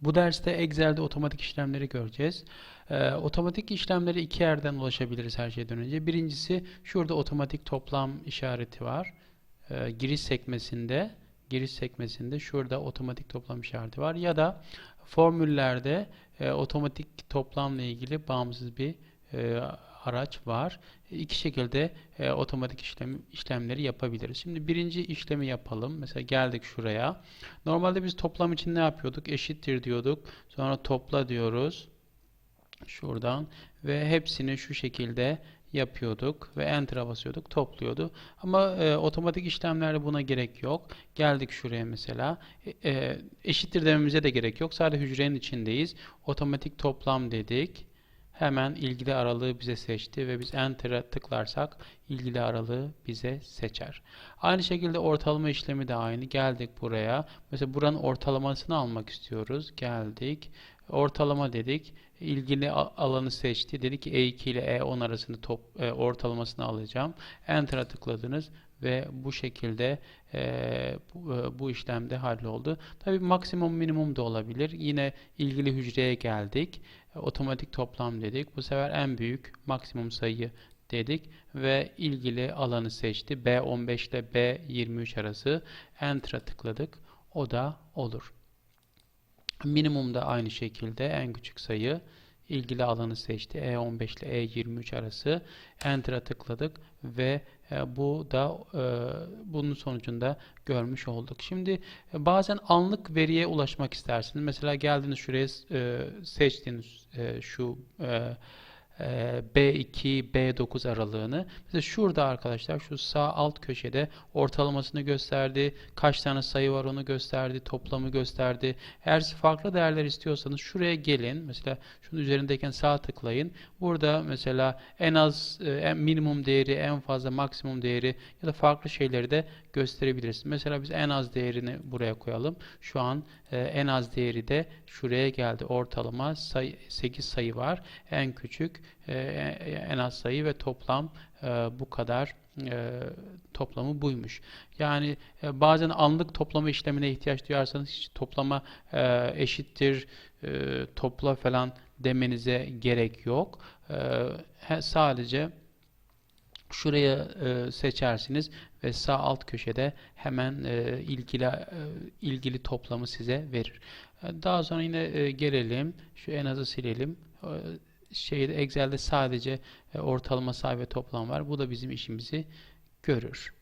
Bu derste Excel'de otomatik işlemleri göreceğiz. Ee, otomatik işlemlere iki yerden ulaşabiliriz her şeyden önce. Birincisi şurada otomatik toplam işareti var. Ee, giriş sekmesinde giriş sekmesinde şurada otomatik toplam işareti var. Ya da formüllerde e, otomatik toplamla ilgili bağımsız bir e, araç var. İki şekilde e, otomatik işlem, işlemleri yapabiliriz. Şimdi birinci işlemi yapalım. Mesela geldik şuraya. Normalde biz toplam için ne yapıyorduk? Eşittir diyorduk. Sonra topla diyoruz. Şuradan ve hepsini şu şekilde yapıyorduk ve enter'a basıyorduk, topluyordu. Ama e, otomatik işlemlerde buna gerek yok. Geldik şuraya mesela. E, e, eşittir dememize de gerek yok. Sadece hücrenin içindeyiz. Otomatik toplam dedik. Hemen ilgili aralığı bize seçti ve biz Enter'a tıklarsak ilgili aralığı bize seçer. Aynı şekilde ortalama işlemi de aynı. Geldik buraya. Mesela buranın ortalamasını almak istiyoruz. Geldik. Ortalama dedik. İlgili alanı seçti. Dedi ki E2 ile E10 arasında top, e, ortalamasını alacağım. Enter'a tıkladınız ve bu şekilde e, bu, e, bu işlemde halloldu. Tabii maksimum minimum da olabilir. Yine ilgili hücreye geldik. Otomatik toplam dedik. Bu sefer en büyük maksimum sayı dedik ve ilgili alanı seçti. B15 ile B23 arası Enter'a tıkladık. O da olur. Minimum da aynı şekilde en küçük sayı ilgili alanı seçti. E15 ile E23 arası Enter'a tıkladık ve bu da e, bunun sonucunda görmüş olduk. Şimdi e, bazen anlık veriye ulaşmak istersiniz. Mesela geldiniz şuraya e, seçtiniz e, şu e, B2, B9 aralığını. Mesela şurada arkadaşlar şu sağ alt köşede ortalamasını gösterdi. Kaç tane sayı var onu gösterdi. Toplamı gösterdi. Eğer farklı değerler istiyorsanız şuraya gelin. Mesela şunun üzerindeyken sağ tıklayın. Burada mesela en az en minimum değeri, en fazla maksimum değeri ya da farklı şeyleri de gösterebiliriz. Mesela biz en az değerini buraya koyalım. Şu an en az değeri de şuraya geldi. Ortalama sayı, 8 sayı var. En küçük en az sayı ve toplam bu kadar toplamı buymuş. Yani bazen anlık toplama işlemine ihtiyaç duyarsanız hiç toplama eşittir topla falan demenize gerek yok. Sadece şuraya seçersiniz ve sağ alt köşede hemen ilgili ilgili toplamı size verir. Daha sonra yine gelelim. Şu en azı silelim şeyde Excel'de sadece ortalama sayı ve toplam var. Bu da bizim işimizi görür.